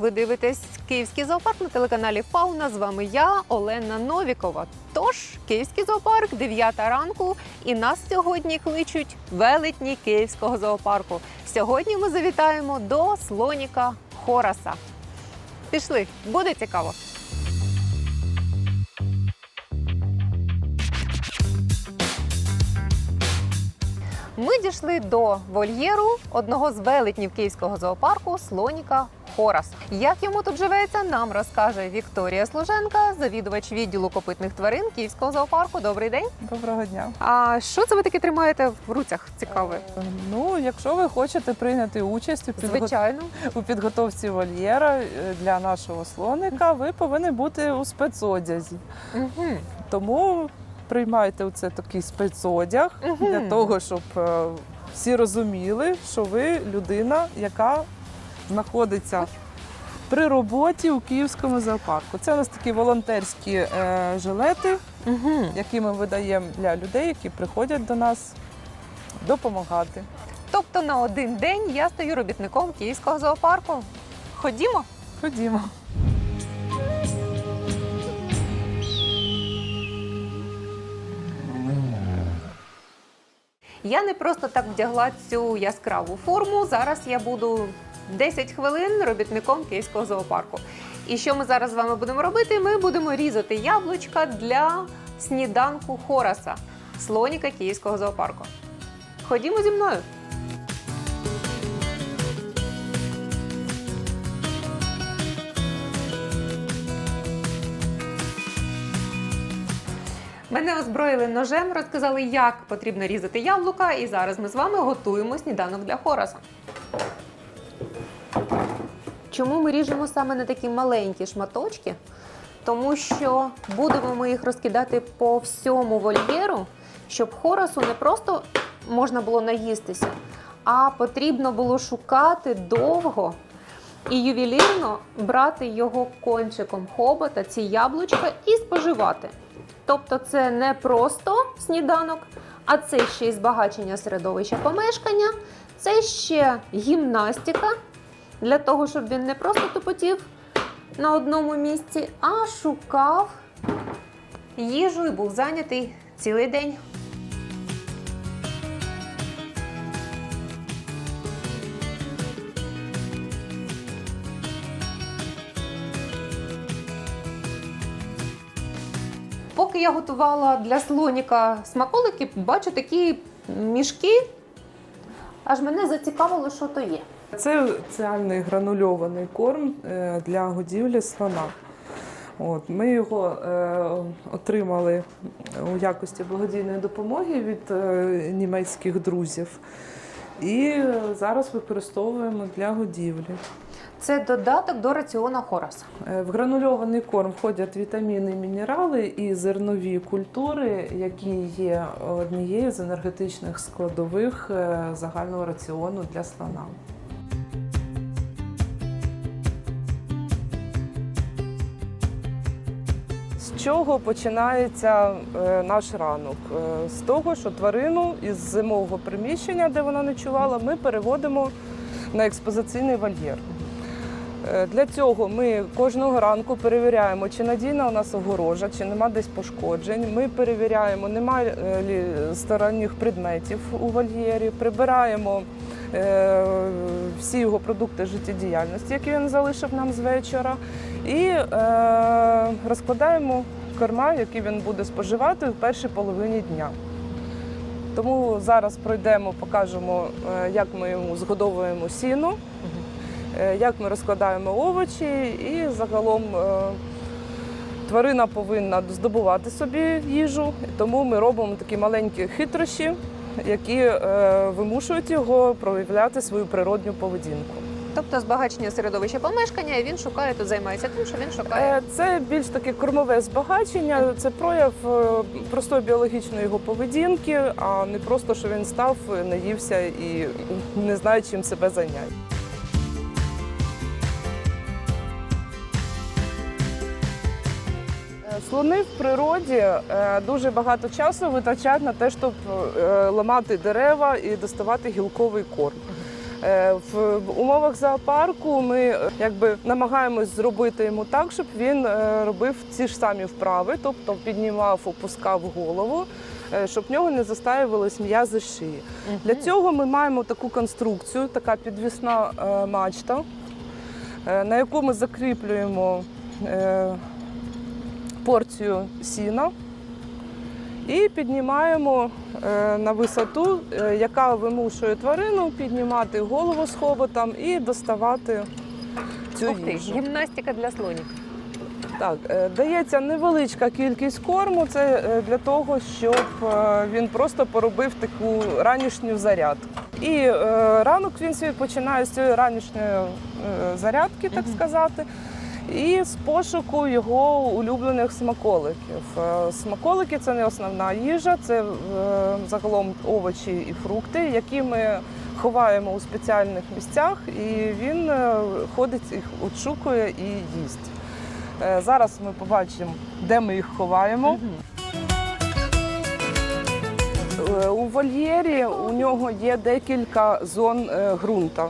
Ви дивитесь Київський зоопарк на телеканалі Фауна. З вами я, Олена Новікова. Тож, Київський зоопарк, 9 ранку, і нас сьогодні кличуть велетні Київського зоопарку. Сьогодні ми завітаємо до слоніка Хораса. Пішли, буде цікаво. Ми дійшли до вольєру одного з велетнів Київського зоопарку слоніка Хорас. Як йому тут живеться, нам розкаже Вікторія Служенка, завідувач відділу копитних тварин Київського зоопарку. Добрий день. Доброго дня. А що це ви таке тримаєте в руцях? Цікаве. Е, Ну, якщо ви хочете прийняти участь у, підго... Звичайно. у підготовці вольєра е, для нашого слоника, ви повинні бути у спецодязі. Угу. Тому приймайте оце такий спецодяг для того, щоб е, всі розуміли, що ви людина, яка знаходиться при роботі у Київському зоопарку. Це у нас такі волонтерські е, жилети, Угу. які ми видаємо для людей, які приходять до нас допомагати. Тобто на один день я стаю робітником Київського зоопарку. Ходімо. Ходімо. Я не просто так вдягла цю яскраву форму. Зараз я буду 10 хвилин робітником Київського зоопарку. І що ми зараз з вами будемо робити? Ми будемо різати яблучка для сніданку Хораса, слоніка Київського зоопарку. Ходімо зі мною. Мене озброїли ножем, розказали, як потрібно різати яблука, і зараз ми з вами готуємо сніданок для Хораса. Чому ми ріжемо саме на такі маленькі шматочки? Тому що будемо ми їх розкидати по всьому вольєру, щоб хорасу не просто можна було наїстися, а потрібно було шукати довго і ювелірно брати його кончиком хобота, ці яблучка, і споживати. Тобто це не просто сніданок, а це ще й збагачення середовища помешкання, це ще гімнастика для того, щоб він не просто тупотів на одному місці, а шукав їжу і був зайнятий цілий день. Поки я готувала для слоніка смаколики, бачу такі мішки. Аж мене зацікавило, що то є. Це спеціальний гранульований корм е, для годівлі слона. От, ми його е, отримали у якості благодійної допомоги від е, німецьких друзів. І зараз використовуємо для годівлі. Це додаток до раціона Хораса. Е, В гранульований корм входять вітаміни, мінерали і зернові культури, які є однією з енергетичних складових е, загального раціону для слона. Чого починається е, наш ранок? Е, з того, що тварину із зимового приміщення, де вона ночувала, ми переводимо на експозиційний вольєр. Е, Для цього ми кожного ранку перевіряємо, чи надійна у нас огорожа, чи нема десь пошкоджень. Ми перевіряємо, немає лі- сторонніх предметів у вольєрі, прибираємо всі його продукти життєдіяльності, які він залишив нам з вечора, і е, розкладаємо корма, які він буде споживати в першій половині дня. Тому зараз пройдемо, покажемо, е, як ми йому згодовуємо сіно е, як ми розкладаємо овочі, і загалом е, тварина повинна здобувати собі їжу, тому ми робимо такі маленькі хитрощі, які е, вимушують його проявляти свою природню поведінку. Тобто збагачення середовища помешкання, і він шукає, тут займається тим, що він шукає. Е, Це більш таке кормове збагачення, це прояв е, простої біологічної його поведінки, а не просто, що він став, наївся і не знає, чим себе зайняти. Слони в природі е, дуже багато часу витрачають на те, щоб е, ламати дерева і доставати гілковий корм. Е, В умовах зоопарку ми якби намагаємось зробити йому так, щоб він робив ці ж самі вправи, тобто піднімав, опускав голову, щоб в нього не застаювались м'язи шиї. Для цього ми маємо таку конструкцію, така підвісна мачта, на яку ми закріплюємо порцію сіна і піднімаємо е, на висоту, е, яка вимушує тварину піднімати голову з хоботом і доставати цю Ух ти, їжу. гімнастика для слонів. Так, е, дається невеличка кількість корму. Це для того, щоб він просто поробив таку ранішню зарядку. І е, ранок він свій починає з цієї ранішньої зарядки, так сказати. І з пошуку його улюблених смаколиків. Е, Смаколики це не основна їжа, це е, загалом овочі і фрукти, які ми ховаємо у спеціальних місцях, і він е, ходить їх відшукує і їсть. Зараз ми побачимо, де ми їх ховаємо. Е, У вольєрі у нього є декілька зон е, ґрунта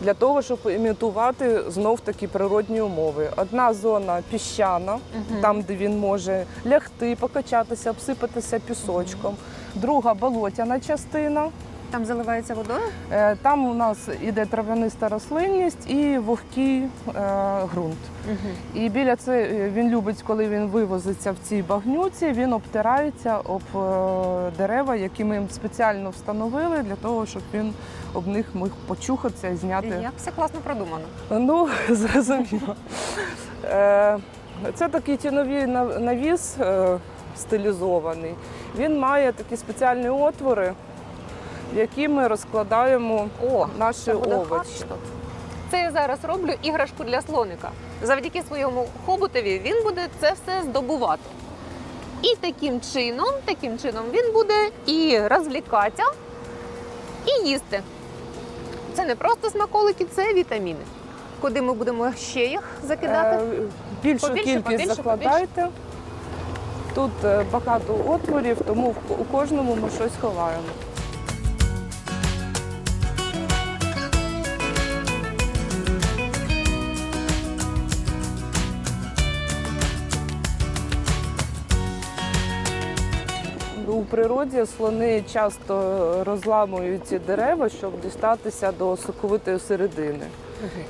для того, щоб імітувати знов такі природні умови. Одна зона піщана, там, де він може лягти, покачатися, обсипатися пісочком. Друга болотяна частина. Там заливається водою? Е, Там у нас іде трав'яниста рослинність і вогкий е, ґрунт. Угу. І біля це е, він любить, коли він вивозиться в цій багнюці, він обтирається об е, дерева, які ми їм спеціально встановили для того, щоб він об них міг почухатися і зняти. Як все класно продумано. Ну, зрозуміло. Це такий тіновий нав- навіс стилізований. Він має такі спеціальні отвори, в які ми розкладаємо О, наші це буде овочі. Це я зараз роблю іграшку для слоника. Завдяки своєму хоботові він буде це все здобувати. І таким чином, таким чином він буде і розвлікатися, і їсти. Це не просто смаколики, це вітаміни. Куди ми будемо ще їх закидати? Е, Більшу Побільше, кількість побільше, закладайте. Тут е, багато отворів, тому у кожному ми щось ховаємо. Природі слони часто розламують ці дерева, щоб дістатися до соковитої середини.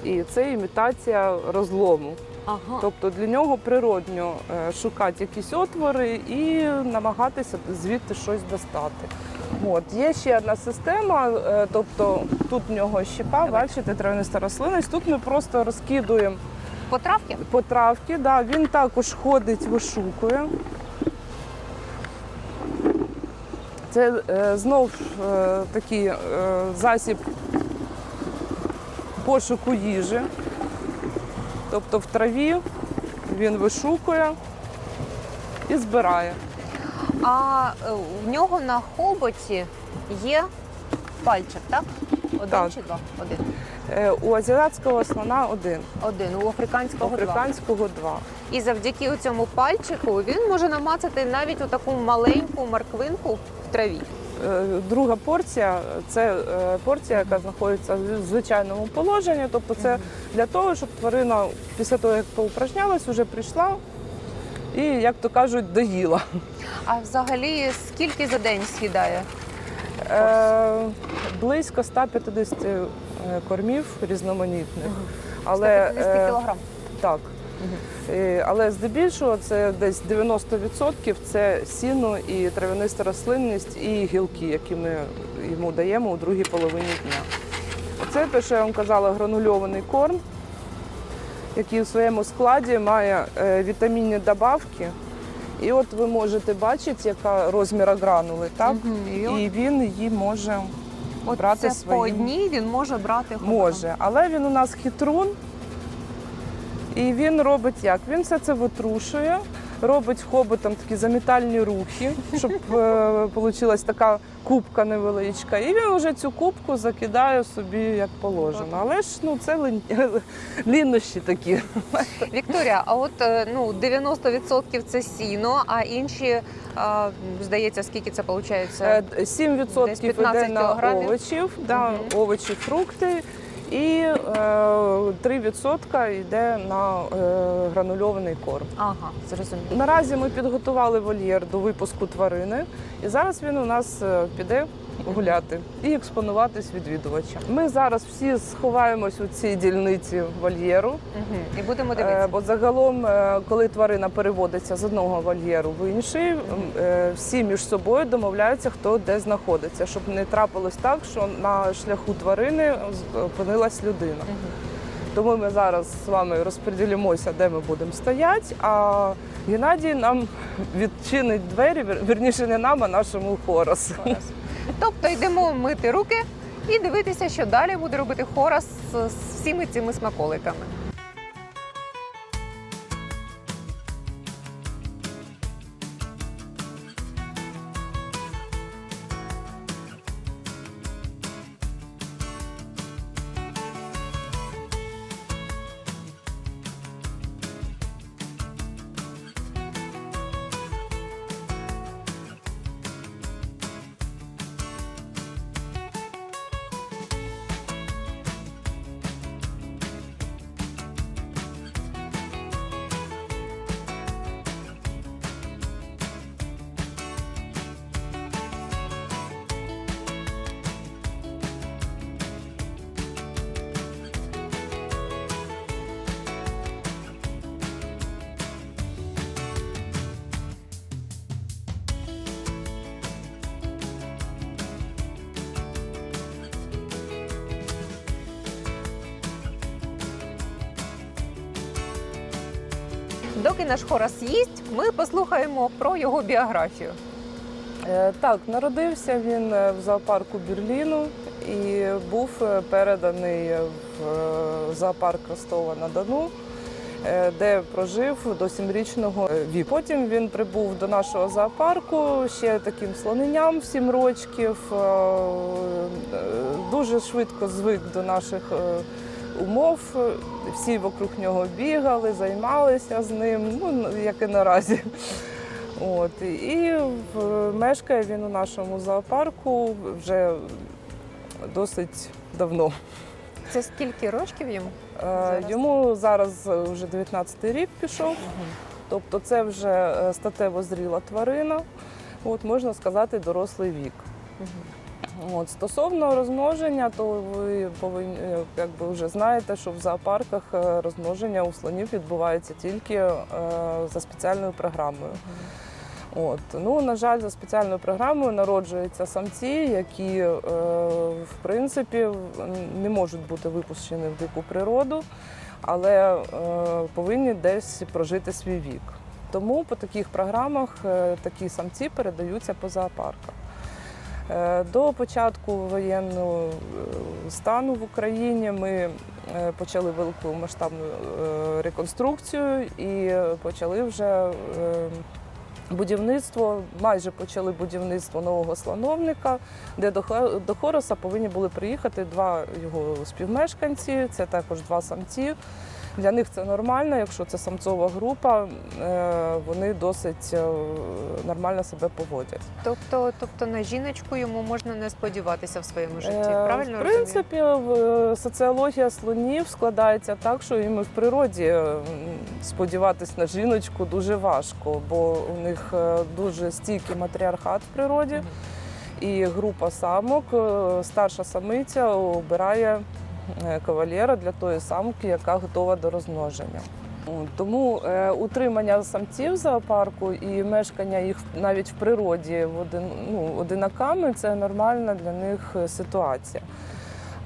І це імітація розлому. Ага. Тобто для нього природньо е, шукати якісь отвори і намагатися звідти щось достати. От. Є ще одна система, е, тобто тут в нього щепа, бачите, травяниста рослинність. Тут ми просто розкидуємо Потравки? потравки. Да, він також ходить, вишукує. Це е, знов е, такий е, засіб пошуку їжі. Тобто в траві він вишукує і збирає. А в нього на хоботі є пальчик, так? Один Так. чи два? Один. Е, У азіатського слона один, Один. У у африканського два. африканського два. І завдяки цьому пальчику він може намацати навіть у таку маленьку морквинку в траві. Е, Друга порція це е, порція, яка знаходиться в звичайному положенні. Тобто, це для того, щоб тварина після того, як поупражнялась, вже прийшла і, як то кажуть, доїла. А взагалі скільки за день з'їдає? Е, Близько 150 е, кормів різноманітних. Але 150 е, кілограм. так. Е, Але здебільшого це десь 90% це сіно і трав'яниста рослинність і гілки, які ми йому даємо у другій половині дня. Це те, що я вам казала, гранульований корм, який у своєму складі має е, вітамінні добавки. І от ви можете бачити, яка розміра гранули, так? І І він її може От брати це по одній він може брати хопотом. Може, але він у нас хитрун. І він робить як? Він все це витрушує, робить хоботом такі замітальні рухи, щоб вийшла така кубка невеличка. І він вже цю кубку закидає собі як положено. Але ж ну це лін- лінощі такі. Вікторія, а от е, ну 90% це сіно, а інші, е, здається, скільки це виходить? Е, 7% йде на кілограмів. овочів, да, Мгм. овочі, фрукти. І е, 3% йде на е, гранульований корм. Ага, зрозуміло. Наразі ми підготували вольєр до випуску тварини, і зараз він у нас е, піде гуляти і експонуватись відвідувачам. Ми зараз всі сховаємось у цій дільниці вольєру, Угу. І будемо е, дивитися. бо загалом, е, коли тварина переводиться з одного вольєру в інший, е, всі між собою домовляються, хто де знаходиться, щоб не трапилось так, що на шляху тварини опинилась людина. Мгм. Тому ми зараз з вами розподілимося, де ми будемо стояти. А Геннадій нам відчинить двері, вір- вірніше не нам, а нашому хоросу. Тобто йдемо мити руки і дивитися, що далі буде робити Хорас з всіми цими смаколиками. Доки наш Хорас їсть, ми послухаємо про його біографію. Е, Так, народився він е, в зоопарку Берліну і був е, переданий в зоопарк Ростова-на-Дону, е, де прожив до сімрічного віку. Потім він прибув до нашого зоопарку ще таким слоненням в сім рочків. Дуже швидко звик до наших умов. Всі вокруг нього бігали, займалися з ним, ну як і наразі. От і мешкає він у нашому зоопарку вже досить давно. Це скільки років йому? Е, Зараз? Йому зараз вже 19-й рік пішов, тобто це вже е, статево зріла тварина. От можна сказати, дорослий вік. От стосовно розмноження, то ви повинні е, якби вже знаєте, що в зоопарках е, розмноження у слонів відбувається тільки е, за спеціальною програмою. От ну на жаль, за спеціальною програмою народжуються самці, які е, в принципі не можуть бути випущені в дику природу, але е, повинні десь прожити свій вік. Тому по таких програмах е, такі самці передаються по зоопарках. Е, До початку воєнного е, стану в Україні ми е, почали велику масштабну реконструкцію і почали вже будівництво, майже почали будівництво нового слоновника, де до Хороса повинні були приїхати два його співмешканці, це також два самці. Для них це нормально, якщо це самцова група, е, вони досить е, нормально себе поводять. Тобто, тобто на жіночку йому можна не сподіватися в своєму житті. Е, Правильно в принципі, в- соціологія слонів складається так, що їм і в природі м, сподіватись на жіночку дуже важко, бо у них дуже стійкий матріархат в природі, і група самок, старша самиця обирає кавалєра для тої самки, яка готова до розмноження. Тому е, утримання самців зоопарку і мешкання їх навіть в природі в один, ну, одинаками це нормальна для них е, ситуація.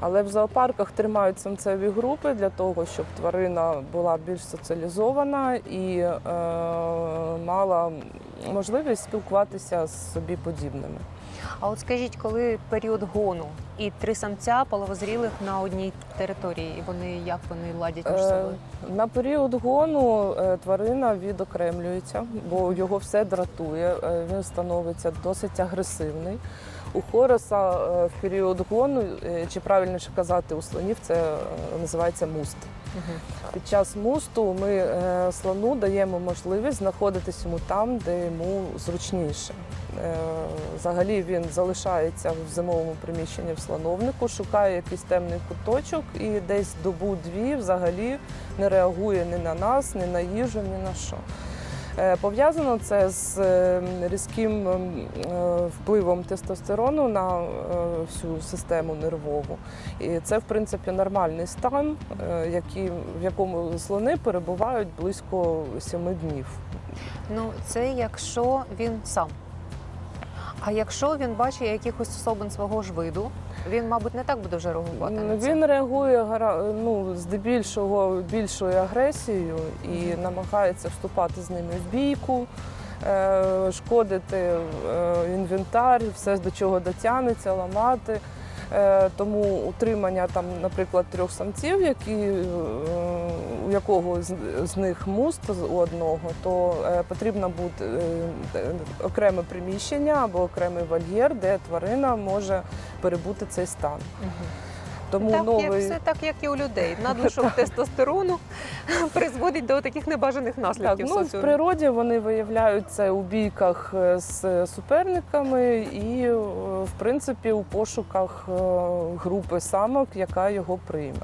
Але в зоопарках тримають самцеві групи для того, щоб тварина була більш соціалізована і е, мала можливість спілкуватися з собі подібними. А от скажіть, коли період гону і три самця половозрілих на одній території, і вони як вони ладять між Е, собою? На період гону е, тварина відокремлюється, бо його все дратує. е, Він становиться досить агресивний. У хороса е, в період гону, е, чи правильніше казати, у слонів це е, називається муст. Мгм. Під час мусту ми слону даємо можливість знаходитись йому там, де йому зручніше. Взагалі він залишається в зимовому приміщенні в слоновнику, шукає якийсь темний куточок і десь добу-дві взагалі не реагує ні на нас, ні на їжу, ні на що. Е, Пов'язано це з е, різким ем, е, впливом тестостерону на всю систему нервову. І це, в принципі, нормальний стан, в якому слони перебувають близько 7 днів. Ну, це якщо він сам. А якщо він бачить якихось особин свого ж виду, він, мабуть, не так буде вже реагувати. на це. Він реагує ну, здебільшого більшою агресією і намагається вступати з ними в бійку, е, шкодити е, інвентар, все до чого дотягнеться, ламати. Е, Тому утримання там, наприклад, трьох самців, які, е, у якого з, них муст у одного, то е, потрібно буде окреме приміщення або окремий вольєр, де тварина може перебути цей стан. Тому так, як все так, як і у людей. Надлишок тестостерону призводить до таких небажаних так, наслідків. ну, в природі вони виявляють це у бійках е, з суперниками і, е, в принципі, у пошуках е, групи самок, яка його прийме.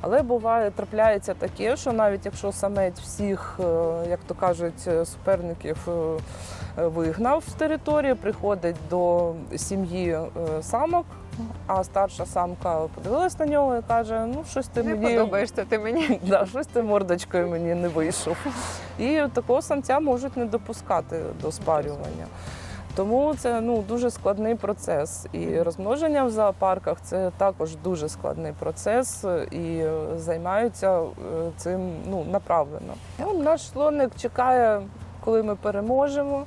Але буває, трапляється таке, що навіть якщо самець всіх, як то кажуть, суперників вигнав з території, приходить до сім'ї самок, а старша самка подивилась на нього і каже: ну щось ти не мені подобаєшся ти мені. Да, щось ти мордочкою мені не вийшов. І такого самця можуть не допускати до спарювання. Тому це ну, дуже складний процес. І розмноження в зоопарках це також дуже складний процес, і займаються е, цим ну, направлено. Ну, наш слоник чекає, коли ми переможемо.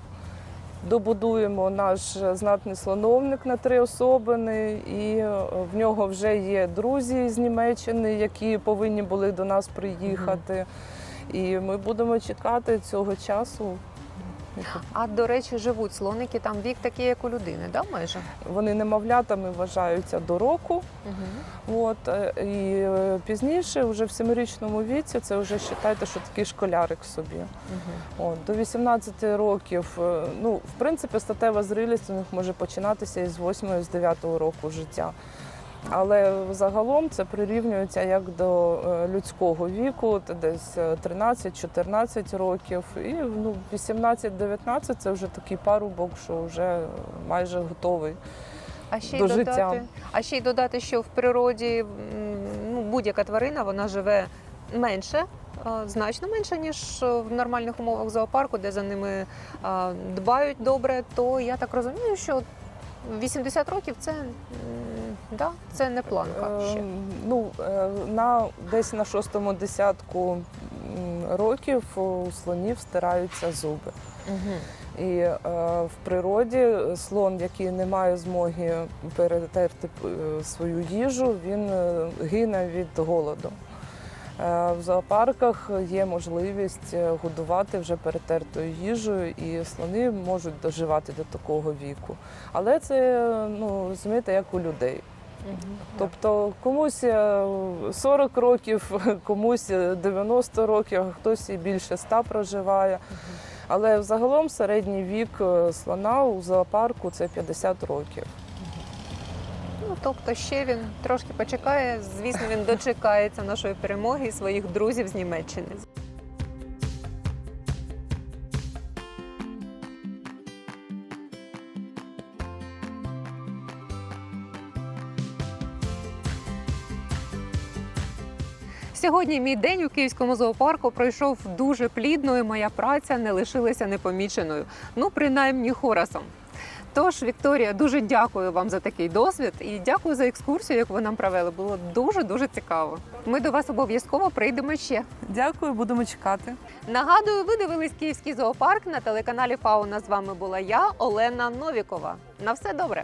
Добудуємо наш знатний слоновник на три особини, і е, в нього вже є друзі з Німеччини, які повинні були до нас приїхати. І ми будемо чекати цього часу. А до речі, живуть слоники, там вік такий, як у людини, да, майже? Вони немовлятами вважаються до року. Угу. От, е, і е, пізніше, вже в семирічному віці, це вже вважайте, що такий школярик собі. От, до 18 років, е, ну, в принципі, статева зрілість у них може починатися із 8 з 9 року життя. Але загалом це прирівнюється як до е, людського віку, це десь е, 13-14 років. І ну, 18-19 це вже такий парубок, що вже майже готовий. А ще й До додати, життя. а ще й додати, що в природі ну, будь-яка тварина вона живе менше. е, Значно менше, ніж в нормальних умовах зоопарку, де за ними е, дбають добре, то я так розумію, що 80 років це, да, це не планка ще. Е, Ну, е, на, десь на шостому десятку років у слонів стираються зуби. І е, в природі слон, який не має змоги перетерти е, свою їжу, він е, гине від голоду. Е, В зоопарках є можливість годувати вже перетертою їжею, і слони можуть доживати до такого віку. Але це ну розумієте, як у людей. Тобто комусь е, 40 років, комусь 90 років, а хтось і більше 100 проживає. Але взагалом середній вік е, слона у зоопарку це 50 років. Ну, тобто ще він трошки почекає. Звісно, він дочекається нашої перемоги і своїх друзів з Німеччини. Сьогодні мій день у Київському зоопарку пройшов дуже плідно, і моя праця не лишилася непоміченою. Ну, принаймні, хорасом. Тож, Вікторія, дуже дякую вам за такий досвід і дякую за екскурсію, яку ви нам провели. Було дуже дуже цікаво. Ми до вас обов'язково прийдемо ще. Дякую, будемо чекати. Нагадую, ви дивились Київський зоопарк на телеканалі Фауна. З вами була я, Олена Новікова. На все добре.